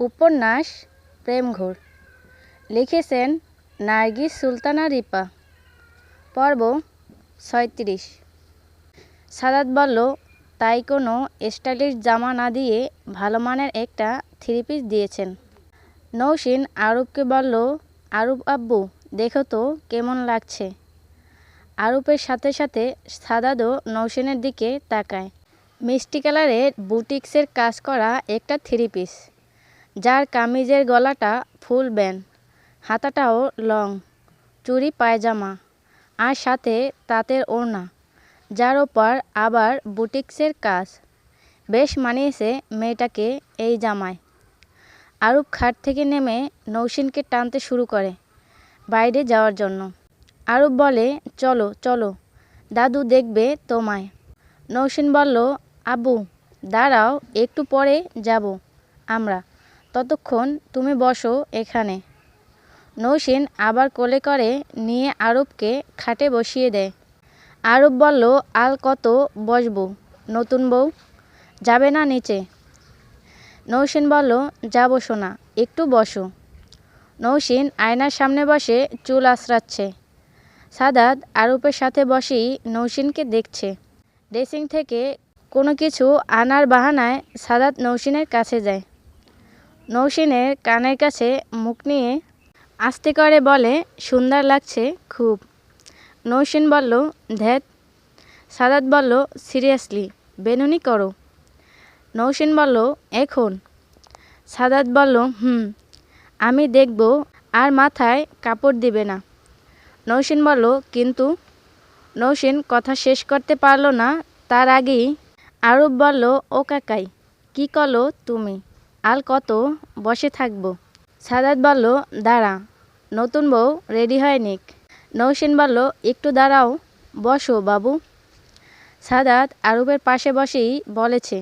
উপন্যাস, প্রেমঘোর। লিখেছেন নার্গিস সুলতানা রিপা। পর্ব ছয়ত্রিশ। সাদাত বলল, তাই কোনো স্টাইলিশ জামা না দিয়ে ভালো মানের একটা থ্রি পিস দিয়েছেন। নৌসিন আরুপকে বলল, আরুপ আব্বু, দেখো তো কেমন লাগছে। আরুপের সাথে সাথে সাদাদও নৌসিনের দিকে তাকায়। মিষ্টি কালারের বুটিক্সের কাজ করা একটা থ্রি পিস যার কামিজের গলাটা ফুল ব্যান হাতাটাও লং, চুড়ি পায়জামা, আর সাথে তাঁতের ওড়না, যার ওপর আবার বুটিক্সের কাজ। বেশ মানিয়েছে মেয়েটাকে এই জামায়। আরুপ খাট থেকে নেমে নৌসিনকে টানতে শুরু করে বাইরে যাওয়ার জন্য। আরুপ বলে, চলো চলো, দাদু দেখবে তোমায়। নৌসিন বলল, আব্বু, দাঁড়াও, একটু পরে যাব আমরা। ততক্ষণ তুমি বসো এখানে। নৌসিন আবার কোলে করে নিয়ে আরবকে খাটে বসিয়ে দেয়। আরব বলল, আল কত বসবো? নতুন বউ? যাবে না নিচে? নৌসিন বলল যাব শোনা একটু বসো। নৌসিন আয়নার সামনে বসে চুল আঁচড়াচ্ছে। সাদাত আরুপের সাথে বসেই নৌসিনকে দেখছে। ড্রেসিং থেকে কোনো কিছু আনার বাহানায় সাদাত নৌসিনের কাছে যায়। নৌসিনের কানের কাছে মুখ নিয়ে আস্তে করে বলে, সুন্দর লাগছে, খুব। নৌসিন বলল, ধ্যাত। সাদাত বলল, সিরিয়াসলি, বেনুনি করো। নৌসিন বলল, এখন। সাদাত বলল, হুম, আমি দেখব, আর মাথায় কাপড় দিবে না। নৌসিন বলল, কিন্তু? নৌসিন কথা শেষ করতে পারল না, তার আগেই আরব বলল, ও কাকাই, কি করল তুমি? আল কত? বসে থাকব। সাদাত বলল, দাঁড়া, নতুন বউ রেডি হয় নিক। নৌসেন বলল, একটু দাঁড়াও, বসো বাবু। সাদাত আরবের পাশে বসেই বলেছে,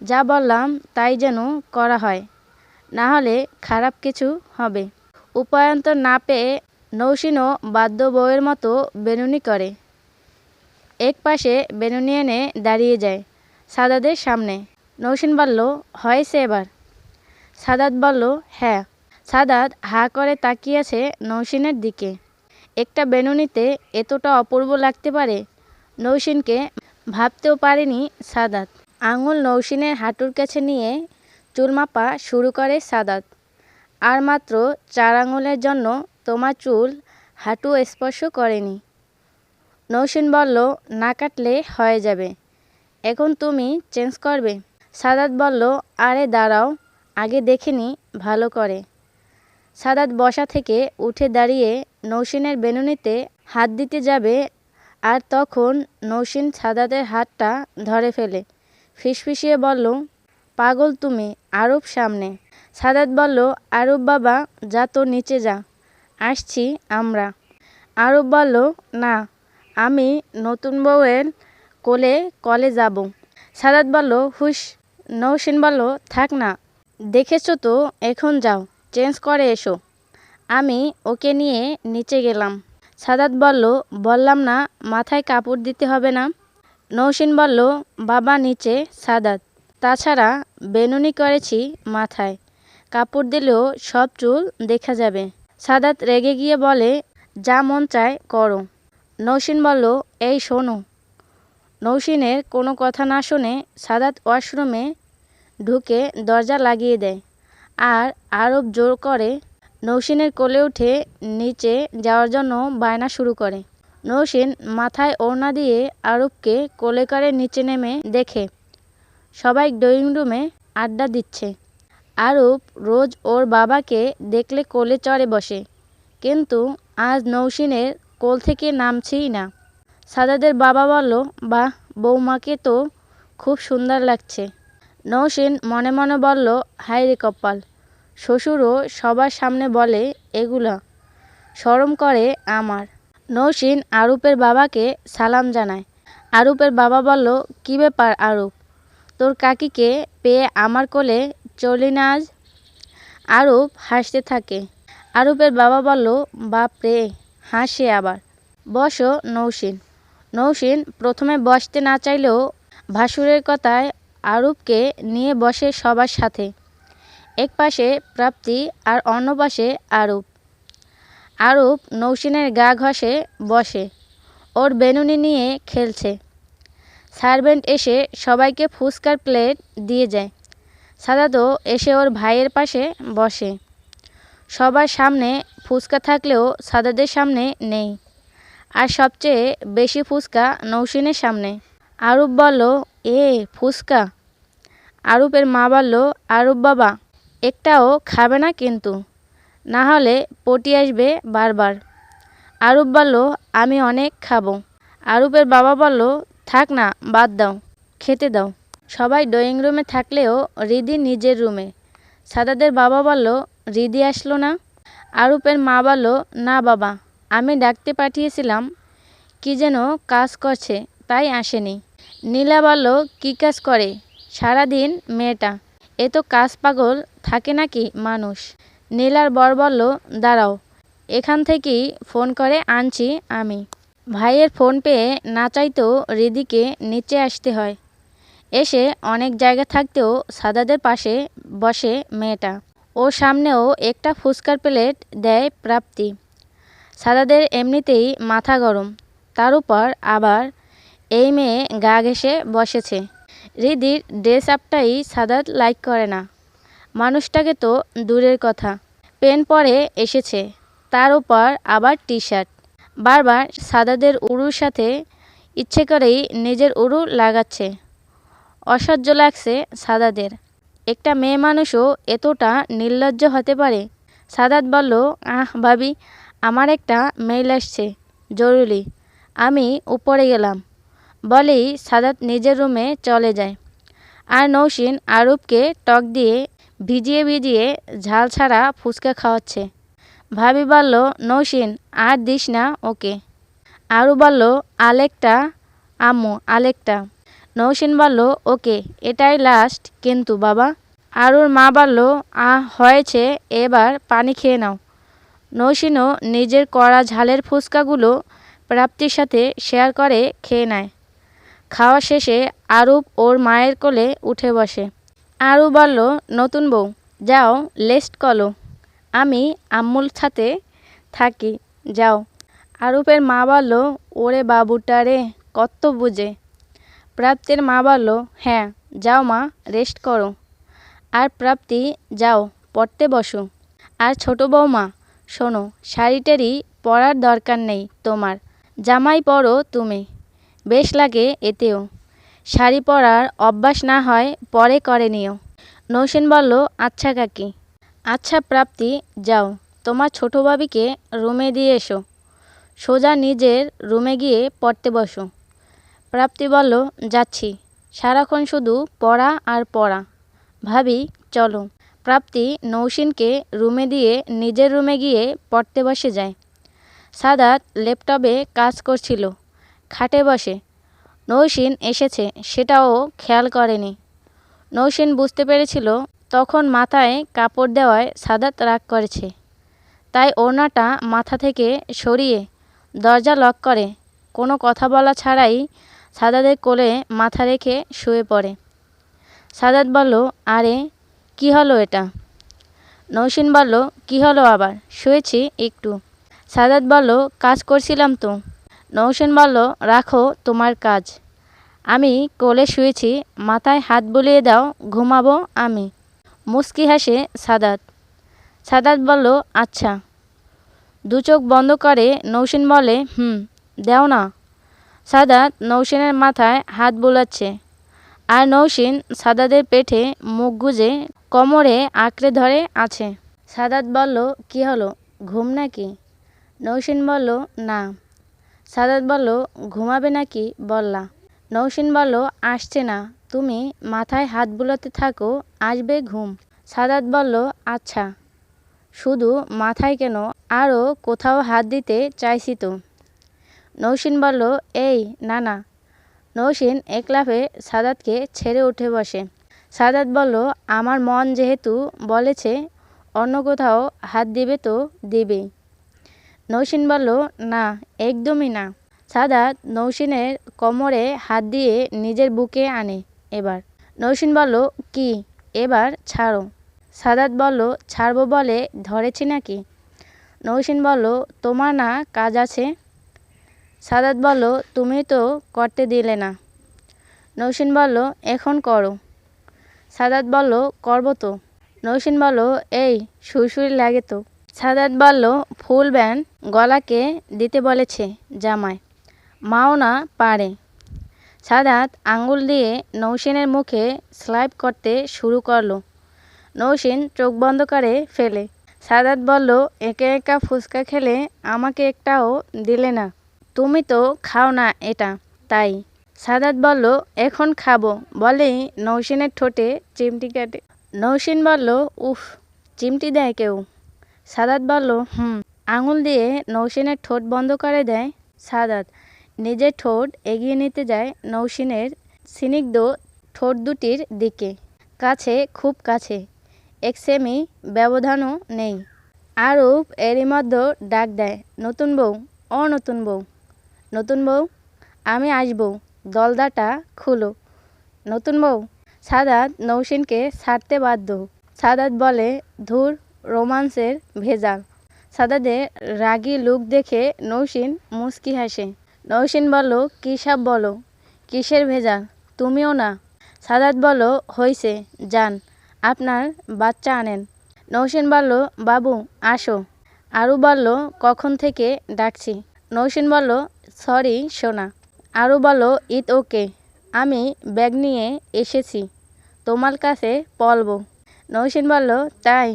যা বললাম তাই যেন করা হয়, না হলে খারাপ কিছু হবে। উপায়ন্তর না পেয়ে নৌসিনও বাদ্য বউয়ের মতো বেনুনি করে। এক পাশে বেনুনি এনে দাঁড়িয়ে যায় সাদাদের সামনে। নৌসিন বলল, হয়েছে এবার। সাদাত বলল হ্যাঁ। সাদাত হা করে তাকিয়েছে নৌসিনের দিকে। একটা বেনুনিতে এতটা অপূর্ব লাগতে পারে, নৌসিনকে ভাবতেও পারেনি সাদাত। আঙুল নৌসিনের হাঁটুর কাছে নিয়ে চুল মাপা শুরু করে সাদাত। আর মাত্র চার আঙুলের জন্য তোমার চুল হাঁটু স্পর্শ করেনি। নৌসিন বলল, না কাটলে হয়ে যাবে। এখন তুমি চেঞ্জ করবে। সাদাত বলল, আরে দাঁড়াও। আগে দেখে নি, ভালো করে। সাদাত বসা থেকে উঠে দাঁড়িয়ে নৌসিনের বেনুনিতে হাত দিতে যাবে আর তখন নৌসিন সাদাতের হাতটা ধরে ফেলে। ফিসফিসিয়ে বলল, পাগল তুমি, আরব সামনে। সাদাত বলল, আরব বাবা, যা তো নিচে যা, আসছি আমরা। আরব বলল, না, আমি নতুন বউয়ের কোলে কলে যাব। সাদাত বলল, হুশ। নৌসিন বলল, থাক না দেখেছ তো? এখন যাও চেঞ্জ করে এসো। আমি ওকে নিয়ে নিচে গেলাম। সাদাত বলল, বললাম না, মাথায় কাপড় দিতে হবে না। নৌসিন বলল, বাবা নিচে, সাদাত। তাছাড়া বেনুনি করেছি মাথায়। কাপড় দিলেও সব চুল দেখা যাবে। সাদাত রেগে গিয়ে বলে, যা মন চায় করো। নৌসিন বলল, এই শোনো। নৌসিনের কোনো কথা না শুনে সাদাত ওয়াশরুমে ঢুকে দরজা লাগিয়ে দেয় আর আরব জোর করে নৌসিনের কোলে উঠে নিচে যাওয়ার জন্য বায়না শুরু করে। নৌসিন মাথায় ওড়না দিয়ে আরবকে কোলে করে নিচে নেমে দেখে, সবাই ড্রয়িং রুমে আড্ডা দিচ্ছে। আরব রোজ ওর বাবাকে দেখলে কোলে চড়ে বসে, কিন্তু আজ নৌসিনের কোল থেকে নামছেই না। সাদাদের বাবা বলল, বাহ, বৌমাকে তো খুব সুন্দর লাগছে। নৌসিন মনে মনে বলল, হায় রে কপাল। শ্বশুরও সবার সামনে বলে, এগুলা শরম করে আমার। নৌসিন আরুপের বাবাকে সালাম জানায়। আরুপের বাবা বলল, কী ব্যাপার আরুপ? তোর কাকিকে পেয়ে আমার কোলে চলি না আজ? আরুপ হাসতে থাকে। আরুপের বাবা বলল বাপ রে হাসে আবার। বসো নৌসিন নৌসিন প্রথমে বসতে না চাইলেও ভাসুরের কথায় আরুপকে নিয়ে বসে সবার সাথে। এক পাশে প্রাপ্তি আর অন্য পাশে আরূপ আরূপ নৌসিনের গা ঘষে বসে, ওর বেনুনি নিয়ে খেলছে। সার্ভেন্ট এসে সবাইকে ফুচকার প্লেট দিয়ে যায়। সাদাতও এসে ওর ভাইয়ের পাশে বসে। সবার সামনে ফুচকা থাকলেও সাদাদের সামনে নেই। আর সবচেয়ে বেশি ফুচকা নৌসিনের সামনে। আরূপ বলল এ ফুচকা আরূপের মা বলল, আরূপ বাবা, একটাও খাবে না কিন্তু। না হলে পটি আসবে বারবার। আরূপ বলল, আমি অনেক খাব। আরূপের বাবা বলল, থাক না, বাদ দাও, খেতে দাও। সবাই ড্রয়িং রুমে থাকলেও রিদি নিজের রুমে। সাদাদের বাবা বলল, রিদি আসলো না? আরূপের মা বলল, না বাবা, আমি ডাকতে পাঠিয়েছিলাম। কি যেন কাজ করছে, তাই আসেনি। নীলা বলল, কী কাজ করে? সারাদিন মেয়েটা। এ তো কাজ পাগল, থাকে নাকি মানুষ? নীলার বর বলল, দাঁড়াও, এখান থেকেই ফোন করে আনছি আমি। ভাইয়ের ফোন পেয়ে না চাইতেও রিদিকে নিচে আসতে হয়। এসে অনেক জায়গা থাকতেও সাদাদের পাশে বসে মেয়েটা। ওর সামনেও একটা ফুচকার প্লেট দেয় প্রাপ্তি। সাদাদের এমনিতেই মাথা গরম। তার উপর আবার এই মেয়ে গা ঘেঁষে বসেছে। রিদির ড্রেস আপটাই সাদাত লাইক করে না। মানুষটাকে তো দূরের কথা। পেন পরে এসেছে। তার উপর আবার টি শার্ট বারবার সাদাদের উড়ুর সাথে ইচ্ছে করেই নিজের উড়ু লাগাচ্ছে। অসহ্য লাগছে সাদাদের। একটা মেয়ে মানুষও এতটা নির্লজ্জ হতে পারে? সাদাত বলল, আহ, ভাবি, আমার একটা মেইল আসছে। জরুরি। আমি উপরে গেলাম। বলেই সাদাত নিজের রুমে চলে যায়। আর নৌসিন আরূপকে টক দিয়ে ভিজিয়ে ভিজিয়ে ঝাল ছাড়া ফুচকা খাওয়াচ্ছে। ভাবি বলল নৌসিন আর দিস না ওকে। আরও বলল, আলেকটা, আম্মু, আলেকটা। নৌসিন বলল, ওকে, এটাই লাস্ট কিন্তু বাবা। আরুর মা বলল, আহ, হয়েছে, এবার পানি খেয়ে নাও। নৌসিনও নিজের কড়া ঝালের ফুচকাগুলো প্রাপ্তির সাথে শেয়ার করে খেয়ে নেয়। খাওয়া শেষে আরূপ ওর মায়ের কোলে উঠে বসে। আরু বলল, নতুন বউ, যাও, লেস্ট কলো। আমি আম্মুল সাথে থাকি, যাও। আরূপের মা বলল, ওরে বাবুটা রে, কত বুঝে। প্রাপ্তির মা বলল হ্যাঁ যাও মা, রেস্ট করো। আর প্রাপ্তি, যাও, পড়তে বসো। আর ছোট বৌমা শোনো, শাড়িটারই পরার দরকার নেই তোমার। জামাই পরো তুমি। বেশ লাগে এতেও। শাড়ি পরার অভ্যাস না হয়, পরে করে নিও। নৌসেন বলল আচ্ছা কাকি। আচ্ছা প্রাপ্তি, যাও। তোমার ছোটো ভাবিকে রুমে দিয়ে এসো। সোজা নিজের রুমে গিয়ে পড়তে বসো। প্রাপ্তি বলল, যাচ্ছি। সারাক্ষণ শুধু পড়া আর পড়া। ভাবি, চলো। প্রাপ্তি নৌসিনকে রুমে দিয়ে নিজের রুমে গিয়ে পড়তে বসে যায়। সাদাত ল্যাপটপে কাজ করছিল। খাটে বসে। নৌসিন এসেছে, সেটাও খেয়াল করেনি। নৌসিন বুঝতে পেরেছিল, তখন মাথায় কাপড় দেওয়ায় সাদাত রাগ করেছে। তাই ওড়নাটা মাথা থেকে সরিয়ে দরজা লক করে। কোনো কথা বলা ছাড়াই সাদাদের কোলে মাথা রেখে শুয়ে পড়ে। সাদাত বলল, আরে, কি হলো এটা? নৌসিন বলল, কি হলো আবার? শুয়েছি একটু। সাদাত বলল, কাজ করছিলাম তো। নৌসেন বলল, রাখো তোমার কাজ। আমি কোলে শুয়েছি, মাথায় হাত বুলিয়ে দাও, ঘুমাবো আমি। মুস্কি হাসে সাদাত। সাদাত বলল আচ্ছা। দু চোখ বন্ধ করে নৌসেন বলে, হুম, দেও না। সাদাত নৌসেনের মাথায় হাত বোলাচ্ছে। আর নৌসিন সাদাদের পেটে মুখ গুজে কোমরে আঁকড়ে ধরে আছে। সাদাত বলল, কি হলো, ঘুম নাকি? নৌসিন বলল, না। সাদাত বলল, ঘুমাবে নাকি? বললা, নৌসিন বলল, আসছে না। তুমি মাথায় হাত বুলাতে থাকো, আসবে ঘুম। সাদাত বলল আচ্ছা। শুধু মাথায় কেন? আরও কোথাও হাত দিতে চাইছি তো। নৌসিন বলল, এই, না না। নৌসিন একলাফে সাদাতকে ছেড়ে উঠে বসে। সাদাত বলল, আমার মন যেহেতু বলেছে, অন্য কোথাও হাত দিবে তো দিবেই। নৌসিন বলল, না, একদমই না। সাদাত নৌসিনের কোমরে হাত দিয়ে নিজের বুকে আনে এবার। নৌসিন বলল, কি? এবার ছাড়ো। সাদাত বলল, ছাড়বো বলে ধরেছি নাকি? নৌসিন বলল, তোমার না কাজ আছে? সাদাত বলল, তুমি তো করতে দিলে না। নৌসিন বলল, এখন করো। সাদাত বলল, করব তো। নৌসিন বলল, এই সুরসুরি লাগে তো। সাদাত বলল ফুল ব্যান্ড গলাকে দিতে বলেছে জামাই। মাও না পারে। সাদাত আঙ্গুল দিয়ে নৌসিনের মুখে স্লাইপ করতে শুরু করল। নৌসিন চোখ বন্ধ করে ফেলে। সাদাত বলল, একে একা ফুচকা খেলে আমাকে একটাও দিলে না। তুমি তো খাও না এটা, তাই। সাদাত বলল, এখন খাব। বলেই নৌসিনের ঠোঁটে চিমটি কাটে নৌসিন বলল, উফ, চিমটি দেয় কেউ? সাদাত বলল, হুম, আঙুল দিয়ে নৌসিনের ঠোঁট বন্ধ করে দেয় সাদাত। নিজের ঠোঁট এগিয়ে নিতে যায় নৌসিনের স্নিগ্ধ ঠোঁট দুটির দিকে। কাছে, খুব কাছে। এক সেমি ব্যবধানও নেই। আরূপ এরই মধ্যে ডাক দেয়, নতুন বউ ও নতুন বউ। নতুন বউ, আমি আসব। দলদাটা খুলো। নতুন বউ। সাদাত নৌসিনকে ছাড়তে বাধ্য। সাদাত বলে, ধুর রোমান্সের ভেজাল সাদাদের রাগি লুক দেখে নৌসিন মুচকি হাসে। নৌসিন বলল, কী বলো? কিসের ভেজাল তুমিও না? সাদাত বলল, হইছে, যান, আপনার বাচ্চা আনেন। নৌসিন বলল, বাবু, আসো। আরু বলল, কখন থেকে ডাকছি? নৌসিন বলল, সরি, সোনা। আরু বলল, ইট ওকে, আমি ব্যাগ নিয়ে এসেছি, তোমার কাছে পলবো। নৌসিন বলল, তাই?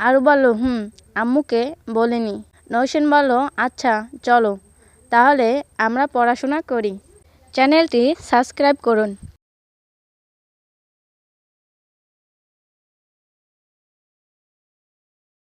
আরু বলল, হুম, আম্মুকে বলিনি। নৌসিন বলল আচ্ছা চলো। তাহলে আমরা পড়াশোনা করি। চ্যানেলটি সাবস্ক্রাইব করুন।